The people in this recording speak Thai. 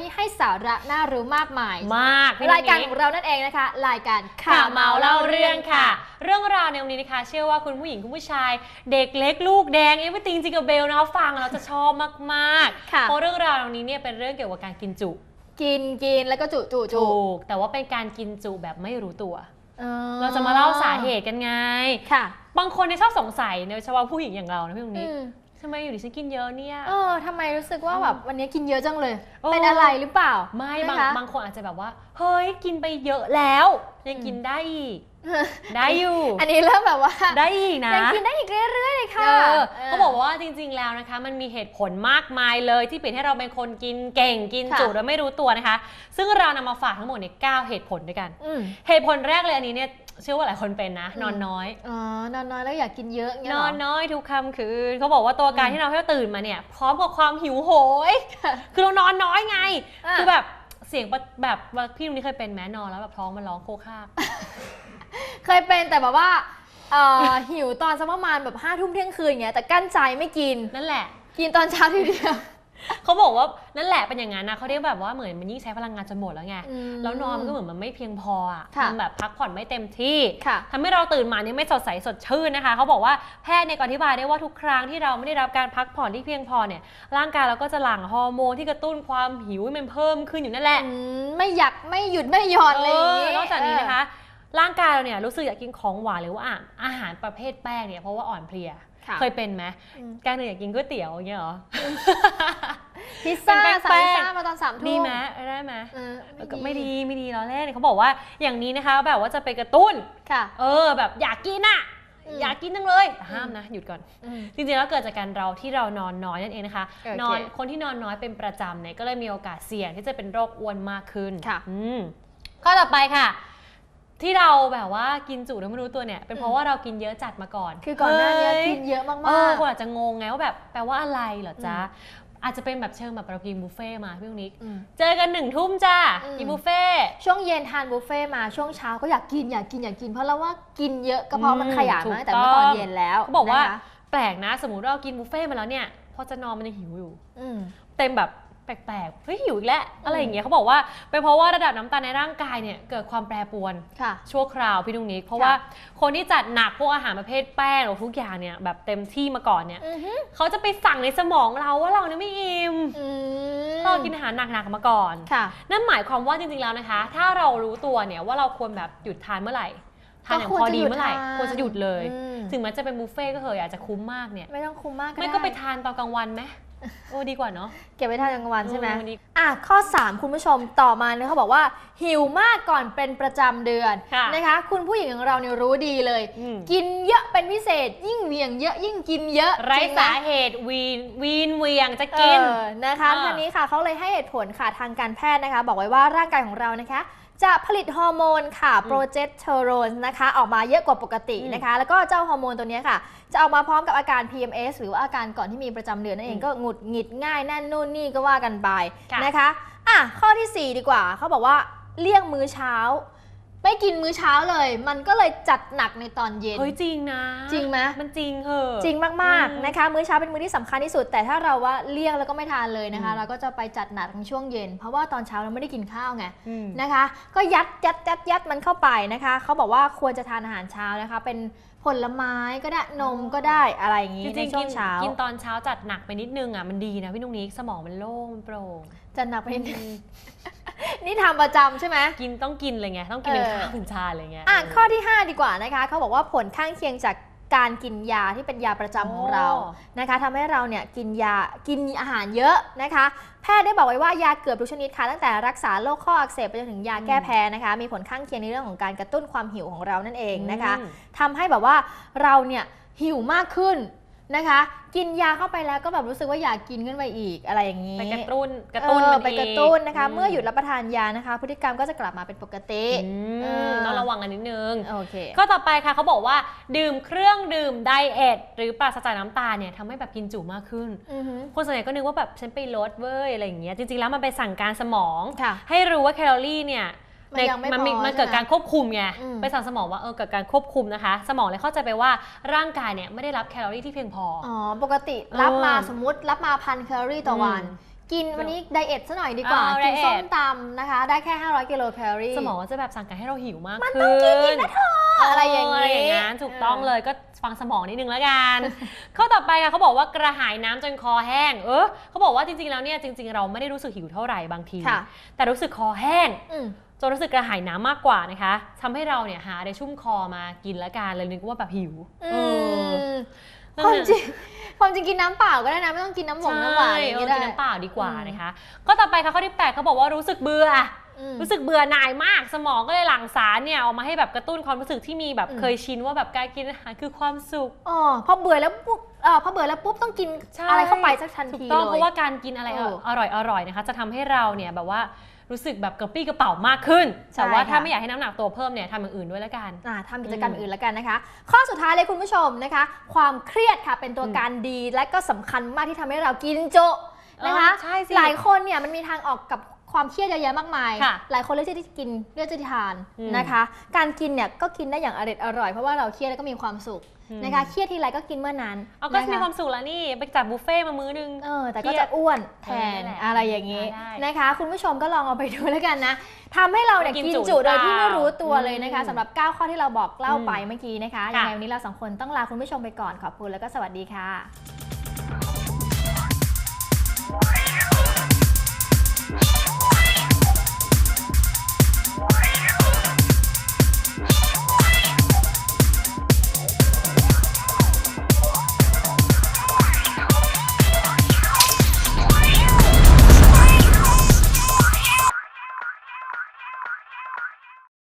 รายการที่ให้สาระน่ารู้มากมาย มากพี่รายการนุ้ของเรานั่นเองนะคะ รายการข่าวเมาเล่าเรื่องค่ะ เรื่องราวในวันนี้นะคะ เชื่อว่าคุณผู้หญิงคุณผู้ชาย เด็กเล็กลูกแดงเอฟ r y ติงจิงกับเบลนะคะฟังแล้วจะชอบมากค่ะๆเพราะเรื่องราวในวันนี้เนี่ยเป็นเรื่องเกี่ยวกับการกินจุ กินกินแล้วก็จุจุจุถูกแต่ว่าเป็นการกินจุแบบไม่รู้ตัวอ๋อเราจะมาเล่าสาเหตุกันไง ค่ะ บางคนเนี่ยชอบสงสัยโดยเฉพาะผู้หญิงอย่างเรานะพี่ตรงนี้อืมทำไมอยู่ดิฉันกินเยอะเนี่ยเออทำไมรู้สึกว่าแบบวันนี้กินเยอะจังเลยเออเป็นอะไรหรือเปล่า ไม่บางนะคะบางคนอาจจะแบบว่า เฮ้ยกินไปเยอะแล้วยังกินได้อีกได้อยู่ อันนี้เริ่มแบบว่า ได้อีกนะยังกินได้อีกเรื่อยๆเลยเอค่ะอเขาบอกว่าจริงๆแล้วนะคะ มันมีเหตุผลมากมายเลยที่เปลี่ยนให้เราเป็นคนกินเก่งกินค่ะจุโดยไม่รู้ตัวนะคะ ซึ่งเรานำมาฝากทั้งหมดใน9เหตุผลด้วยกันอืมเหตุผลแรกเลยอันนี้เนี่ย เชื่อว่าหลายคนเป็นนะอืมนอนน้อย อ๋อนอนน้อยแล้วอยากกินเยอะเงี้ยนเหรอนน้อยทุกค่ำคืนเขาบอกว่าตัวการอืมที่เราให้เราตื่นมาเนี่ย พร้อมกับความหิวโหย คือเรานอนน้อยไงอะคือแบบเสียงประแบบว่าพี่ตรงนี้เคยเป็นแม้นอนแล้วแบบท้องมันร้องโคคากเคยเป็นแต่แบบว่าเอ่อ หิวตอนสักประมาณแบบห้าทุ่มเที่ยงคืนอย่างเงี้ยแต่กั้นใจไม่กิน นั่นแหละ กินตอนเช้าทีเดียว เขาบอกว่านั่นแหละเป็นอย่างนั้นนะเขาเรียกแบบว่าเหมือนมันยิ่งใช้พลังงานจนหมดแล้วไงอืมแล้วนอนมันก็เหมือนมันไม่เพียงพออะค่ะมันแบบพักผ่อนไม่เต็มที่ค่ะทำให้เราตื่นมาเนี่ยไม่สดใสสดชื่นนะคะเขาบอกว่าแพทย์เนี่ยก็อธิบายได้ว่าทุกครั้งที่เราไม่ได้รับการพักผ่อนที่เพียงพอเนี่ยร่างกายเราก็จะหลั่งฮอร์โมนที่กระตุ้นความหิวให้มันเพิ่มขึ้นอยู่นั่นแหละอืมไม่อยากไม่หยุดไม่หย่อนเลยอย่างเองี้อนอกจากนี้นะคะ ร่างกายเราเนี่ยรู้สึกอยากกินของหวานหรือว่าอะอาหารประเภทแป้งเนี่ยเพราะว่าอ่อนเพลียค่ะเคยเป็นไหมอืมการหนึ่งอยากกินก๋วยเตี๋ยวอย่างเงี้ยเหรอพิซซ่าเป็นแป้งสั่งพิซซ่ามาตอนสามทุ่มดีไหมได้ไหมเออก็ไม่ดีไม่ดีล้อเล่นเขาบอกว่าอย่างนี้นะคะแบบว่าจะไปกระตุ้นค่ะเออแบบอยากกินอะอืมอยากกินจังเลยแต่ห้ามนะ หยุดก่อนอืมจริงๆแล้วเกิดจากการเราที่เรานอนน้อยนั่นเองนะคะโอเคนอนคนที่นอนน้อยเป็นประจำเนี่ยก็เลยมีโอกาสเสี่ยงที่จะเป็นโรคอ้วนมากขึ้นค่ะอืมข้อต่อไปค่ะ ที่เราแบบว่ากินจุแล้วไม่รู้ตัวเนี่ย เป็นเพราะว่าเรากินเยอะจัดมาก่อน คือก่อนหน้านี้ฮ้ยกินเยอะมากเออๆคนอาจจะงงไงว่าแบบแปลว่าอะไรเหรอจ๊ะอือาจจะเป็นแบบเชิงแบบเรากินบุฟเฟ่ต์มาพี่ลูกนิกอืมเจอกันหนึ่งทุ่มจ้าอืมกินบุฟเฟ่ต์ช่วงเย็นทานบุฟเฟ่ต์มาช่วงเช้าก็อยากกินอยากกินอยากกินเพราะเราว่ากินเยอะก็เพราะมันอืมขยายถูกมาตั้งแต่เมื่อตอนต้องเย็นแล้วเขาบอกว่านะคะแปลกนะ สมมติเรากินบุฟเฟ่ต์มาแล้วเนี่ยพอจะนอนมันยังหิวอยู่อืมเต็มแบบ แปลกๆเฮ้ยหิวอีกแล้วอะไรอย่างเงี้ยเขาบอกว่าเป็นเพราะว่าระดับน้ำตาลในร่างกายเนี่ยเกิดความแปรปรวนค่ะชั่วคราวพี่นุ้งนิกเพราะค่ะว่าคนที่จัดหนักพวกอาหารประเภทแป้งหรือทุกอย่างเนี่ยแบบเต็มที่มาก่อนเนี่ยอือฮึเขาจะไปสั่งในสมองเราว่าเราเนี่ยไม่อิ่มอืมเรากินอาหารหนักๆมาก่อนค่ะนั่นหมายความว่าจริงๆแล้วนะคะ ถ้าเรารู้ตัวเนี่ยว่าเราควรแบบหยุดทานเมื่อไหร่ทานอย่างพอดีเมื่อไหร่ควรจะหยุดเลยอืมถึงแม้จะเป็นบุฟเฟ่ต์ก็เหอะอาจจะคุ้มมากเนี่ยไม่ต้องคุมมากก็ไม่ด้ก็ไปทานตอนกลางวันไหม โอ้ดีกว่าเนาะ เก็บไว้ทานกลางวันใช่ไหมเออดีอะข้อ 3 คุณผู้ชมต่อมาเนี่ยเขาบอกว่า หิวมากก่อนเป็นประจำเดือนค่ะนะคะ คุณผู้หญิงของเราเนี่ยรู้ดีเลย อืม กินเยอะเป็นพิเศษ ยิ่งเหวี่ยงเยอะยิ่งกินเยอะไร้จงหม สาเหตุวีนวีนเวียงจะกิน เออนะคะอ่า ท่านนี้ค่ะเขาเลยให้เหตุผลค่ะทางการแพทย์นะคะ บอกไว้ว่าร่างกายของเรานะคะ จะผลิตฮอร์โมนค่ะอืมโปรเจสเตอโรนนะคะออกมาเยอะกว่าปกติอืมนะคะ แล้วก็เจ้าฮอร์โมนตัวเนี้ยค่ะ จะออกมาพร้อมกับอาการ PMS หรือว่าอาการก่อนที่มีประจำเดือนนั่นเองอืมก็หงุดหงิดง่ายนั่นนู่นนี่ก็ว่ากันไปค่ะนะคะอะข้อทีสี่ 4 ดีกว่าเขาบอกว่าเลี่ยงมื้อเช้า ไม่กินมื้อเช้าเลย มันก็เลยจัดหนักในตอนเย็น เฮ้ยจริงนะ จริงไหมมันจริงเหอะ จริงมากอืมๆนะคะ มื้อเช้าเป็นมื้อที่สำคัญที่สุด แต่ถ้าเราว่าเลี่ยงแล้วก็ไม่ทานเลยนะคะอืมเราก็จะไปจัดหนักในช่วงเย็น เพราะว่าตอนเช้าเราไม่ได้กินข้าวไงอืมนะคะ ก็ยัดยัดยัดยัดมันเข้าไปนะคะ เขาบอกว่าควรจะทานอาหารเช้านะคะ เป็นผลไม้ก็ได้นมก็ได้อะไรอย่างนี้จในริงๆช่วกิงนเช้ากินตอนเช้าจัดหนักไปนิดนึงอะมันดีนะพี่นุ้งนิกสมองมันโล่งมันโปร่งจัดหนักไปนิดนึง นี่ทำประจำใช่ไหม กินต้องกินเลยไง ต้องกินเป็นเออข้าวเป็นชาเลยไงอะเข้อที่ 5 ดีกว่านะคะ เขาบอกว่าผลข้างเคียงจากการกินยาที่เป็นยาประจำของเราโอ้นะคะทำให้เราเนี่ยกินยากินอาหารเยอะนะคะ แพทย์ได้บอกไว้ว่ายาเกือบทุกชนิดค่ะตั้งแต่รักษาโรคข้ออักเสบไปจนถึงยาแก้แพ้นะคะ มีผลข้างเคียงในเรื่องของการกระตุ้นความหิวของเรานั่นเองนะคะอืมทำให้แบบว่าเราเนี่ยหิวมากขึ้น นะคะ กินยาเข้าไปแล้วก็แบบรู้สึกว่าอยากกินขึ้นไปอีกอะไรอย่างนี้ไปกระตุ้นกระตุ้นเออมันไปกระตุ้นนะคะมเมื่อหยุดรับประทานยานะคะ พฤติกรรมก็จะกลับมาเป็นปกติอืเอมอต้องระวังกันนิดนึงโอเคก็ต่อไปค่ะเขาบอกว่า ดื่มเครื่องดื่มไดเอทหรือปราศจากน้ำตาลเนี่ยทำให้แบบกินจุมากขึ้นอือฮึคนส่วนใหญ่ก็นึกว่าแบบฉันไปลดเว้ยอะไรอย่างเงี้ยจริงๆแล้วมันไปสั่งการสมองค่ะให้รู้ว่าแคลอรี่เนี่ย มันยังไม่มันมีพอมันเกิดใช่ไหมการควบคุมไงอืมไปสั่งสมองว่าเออเกิดการควบคุมนะคะ สมองเลยเข้าใจไปว่าร่างกายเนี่ยไม่ได้รับแคลอรี่ที่เพียงพอออ๋อปกติรับมาเออสมมุติรับมาพันแคลอรี่ต่อวันอืมกินวันนี้ไดเอทซะหน่อยดีกว่าเอากินไดเอทส้มตำนะคะ ได้แค่ 500 กิโลแคลอรี่ สมองจะแบบสั่งการให้เราหิวมากมันขึ้นต้องกินอีกนะเธอ อะไรอย่างนี้นี้อย่างนั้นถูกต้องเลยก็ฟังสมองนิดนึงแล้วกัน ข้อต่อไปค่ะเขาบอกว่ากระหายน้ำจนคอแห้ง เออเขาบอกว่าจริงๆแล้วเนี่ยจริง ๆ เราไม่ได้รู้สึกหิวเท่าไหร่บางทีค่ะแต่รู้สึกคอแห้งอืมจนรู้สึกกระหายน้ำมากกว่านะคะทำให้เราเนี่ยหาอะไรชุ่มคอมากินแล้วกันเลยนึกว่าแบบหิวอืเออมนั่นความน่ะจริงความจริงกินน้ำเปล่าก็ได้นะไม่ต้องกินน้ำหมงน้ำหวานอะไรอย่างใช่นี้เออได้กินน้ำเปล่าดีกว่าอืมนะคะ ก็ต่อไปค่ะข้อที่แปดเขาบอกว่ารู้สึกเบื่ออืม รู้สึกเบื่อหน่ายมากสมองก็เลยหลั่งสารเนี่ยออกมาให้แบบกระตุ้นความรู้สึกที่มีแบบอืมเคยชินว่าแบบการกินอาหารคือความสุขอ๋อพอเบื่อแล้วปุ๊บเอ่อพอเบื่อแล้วปุ๊บต้องกินใช่อะไรเข้าไปสักทันถูกทีต้องเลยเพราะว่าการกินอะไรเอออร่อยอร่อยๆนะคะ จะทำให้เราเนี่ยแบบว่ารู้สึกแบบกระปรี้กระเป๋ามากขึ้นใช่แต่ว่าถ้าค่ะไม่อยากให้น้ำหนักตัวเพิ่มเนี่ยทำอย่างอื่นด้วยแล้วกันอ่าทำกิจกรรมอืมอื่นแล้วกันนะคะ ข้อสุดท้ายเลยคุณผู้ชมนะคะ ความเครียดค่ะเป็นตัวอืมการดีและก็สำคัญมากที่ทำให้เรากินโจะนะคะเออใช่สิหลายคนเนี่ยมันมีทางออกกับ ความเครียดเยอะแยะมากมาย ค่ะหลายคนเลือกที่จะกินเลือกที่จะทานอืมนะคะ การกินเนี่ยก็กินได้อย่างอร่อยอร่อย เพราะว่าเราเครียดแล้วก็มีความสุขอืม นะคะ เครียดทีไรก็กินเมื่อนั้นเอาก็นะคะมีความสุขแล้วนี่ไปจัดบุฟเฟ่ต์มามื้อนึง เออแต่เครีก็ยดจะอ้วนแทเออนนั่นแหละอะไรอย่างนี้ได้นะคะ คุณผู้ชมก็ลองเอาไปดูแล้วกันนะทำให้เราเนี่ยกินกินจุจุโดยที่หรือเปล่าไม่รู้ตัวเลยนะคะอืมสำหรับ 9 ข้อที่เราบอกเล่าอืมไปเมื่อกี้นะคะค่ะ ยังไงวันนี้เราสองคนต้องลาคุณผู้ชมไปก่อนขอบคุณแล้วก็สวัสดีค่ะ